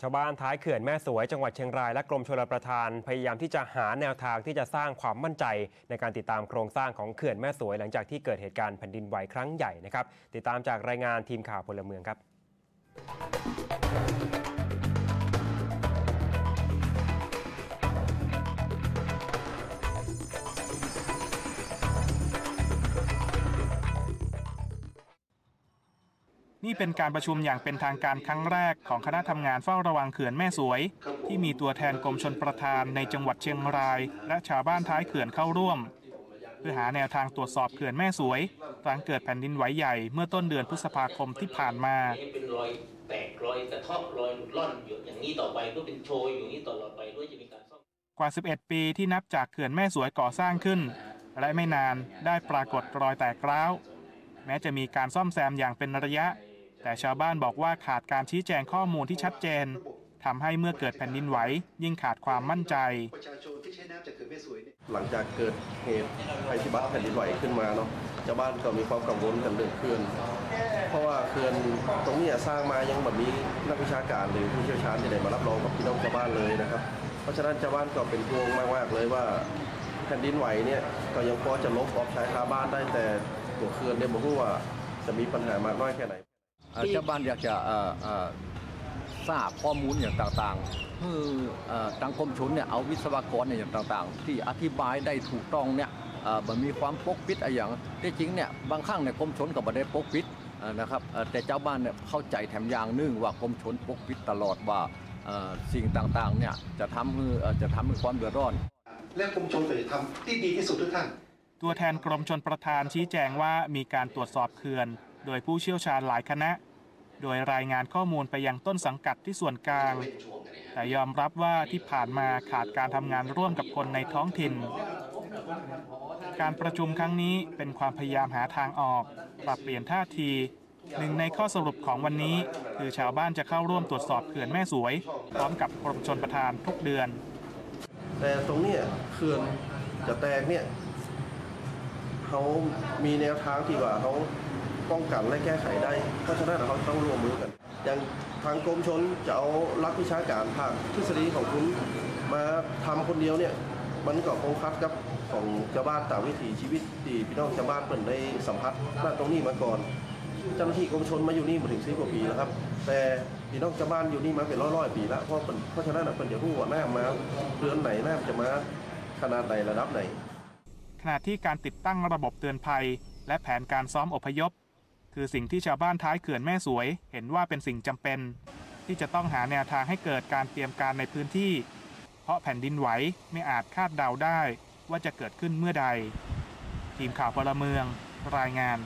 ชาวบ้านท้ายเขื่อนแม่สวยจังหวัดเชียงรายและกรมชลประทาน พยายามที่จะหาแนวทางที่จะสร้างความมั่นใจ ในการติดตามโครงสร้างของเขื่อนแม่สวย หลังจากที่เกิดเหตุการณ์แผ่นดินไหวครั้งใหญ่นะครับ ติดตามจากรายงานทีมข่าวพลเมืองครับ นี่เป็นการประชุมอย่างเป็นทางการครั้งแรกของคณะทำงานเฝ้าระวังเขื่อนแม่สวย ที่มีตัวแทนกรมชนประทานในจังหวัดเชียงราย และชาวบ้านท้ายเขื่อนเข้าร่วม เพื่อหาแนวทางตรวจสอบเขื่อนแม่สวยหลังเกิดแผ่นดินไหวใหญ่เมื่อต้นเดือนพฤษภาคมที่ผ่านมาเป็นรอยแตกรอยกระทาะรอยหลุดร่อนอยู่อย่างนี้ต่อไปก็เป็นโชยอยู่นี้ตลอดไปด้วยจะมีการซ่อมกว่า 11 ปีที่นับจากเขื่อนแม่สวยก่อสร้างขึ้น และไม่นานได้ปรากฏรอยแตกร้าว แม้จะมีการซ่อมแซมอย่างเป็นระยะ แต่ชาวบ้านบอกว่าขาดการชี้แจงข้อมูลที่ชัดเจนทำให้เมื่อเกิดแผ่นดินไหว ยิ่งขาดความมั่นใจประชาชนที่ใช้น้ำจากเขื่อนแม่สวยหลังจากเกิดเหตุภัยพิบัติแผ่นดินไหวขึ้นมาเนาะชาวบ้านก็มีความกังวลกันเรื่องเขื่อนเพราะว่าเขื่อนตรงนี้สร้างมายังแบบนี้นักวิชาการหรือผู้เชี่ยวชาญจะได้มารับรองกับพี่น้องชาวบ้านเลยนะครับ เพราะฉะนั้นชาวบ้านก็เป็นห่วงมากๆเลยว่า แผ่นดินไหวเนี่ยก็ยังพอจะลบออกชายคาบ้านได้แต่ ตัวเขื่อนเนี่ยบอกว่าจะมีปัญหามากน้อยแค่ไหนเอ่อชาวบ้านอยากจะเอ่อเอ่อทราบข้อมูลอย่างต่างๆคือเอ่อทางกรมชนเนี่ยเอาวิศวกรเนี่ยอย่างต่างๆ ที่อธิบายได้ถูกต้องเนี่ยเอ่อมันมีความปกปิดอะไรอย่างที่จริงเนี่ยบางครั้งเนี่ยกรมชนก็ไม่ได้ปกปิดเอ่อนะครับเอ่อแต่เจ้าบ้านเนี่ยเข้าใจแถมอย่างหนึงว่ากรมชนปกปิดตลอดว่าเอ่อสิ่งต่างๆเนี่ยจะทำให้เอ่อจะทำให้ความเดือดร้อน และกรมชลก็จะทำที่ดีที่สุดทุกท่าน ตัวแทนกรมชนประทานชี้แจงว่ามีการตรวจสอบเขื่อน โดยผู้เชี่ยวชาญหลายคณะ โดยรายงานข้อมูลไปยังต้นสังกัดที่ส่วนกลาง แต่ยอมรับว่าที่ผ่านมาขาดการทำงานร่วมกับคนในท้องถิ่น การประชุมครั้งนี้เป็นความพยายามหาทางออก ปรับเปลี่ยนท่าทีหนึ่งในข้อสรุปของวันนี้ คือชาวบ้านจะเข้าร่วมตรวจสอบเขื่อนแม่สวย พร้อมกับกรมชนประทานทุกเดือน แต่ตรงนี้เขื่อนจะแตกเนี่ย เขามีแนวทางที่ว่าเขาป้องกันและแก้ไขได้ เพราะฉะนั้นเขาต้องร่วมมือกัน อย่างทางกรมชนจะเอารักวิชาการภาคทฤษฎีของคุณมาทำคนเดียวเนี่ยมันก็คงคัดกับของชาวบ้านตามวิถีชีวิตที่พี่น้องชาวบ้านเปิดได้สัมผัสณตรงนี้มาก่อน เจ้าหน้าที่กรมชนมาอยู่นี่มาถึงสิบกว่าปีแล้วครับ แต่พี่น้องชาวบ้านอยู่นี่มาเป็นร้อยๆปีแล้วเพราะเพราะฉะนั้นน่ะเพิ่นจะรู้ว่าน้ำมาเดือนไหนน้ำจะมาขนาดไหนระดับไหน ณะที่การติดตั้งระบบเตือนภัย และแผนการซ้อมอพยพ คือสิ่งที่ชาวบ้านท้ายเขื่อนแม่สวย เห็นว่าเป็นสิ่งจำเป็น ที่จะต้องหาแนวทางให้เกิดการเตรียมการในพื้นที่ เพราะแผ่นดินไหวไม่อาจคาดเดาได้ว่าจะเกิดขึ้นเมื่อใด ทีมข่าวพลเมือง รายงาน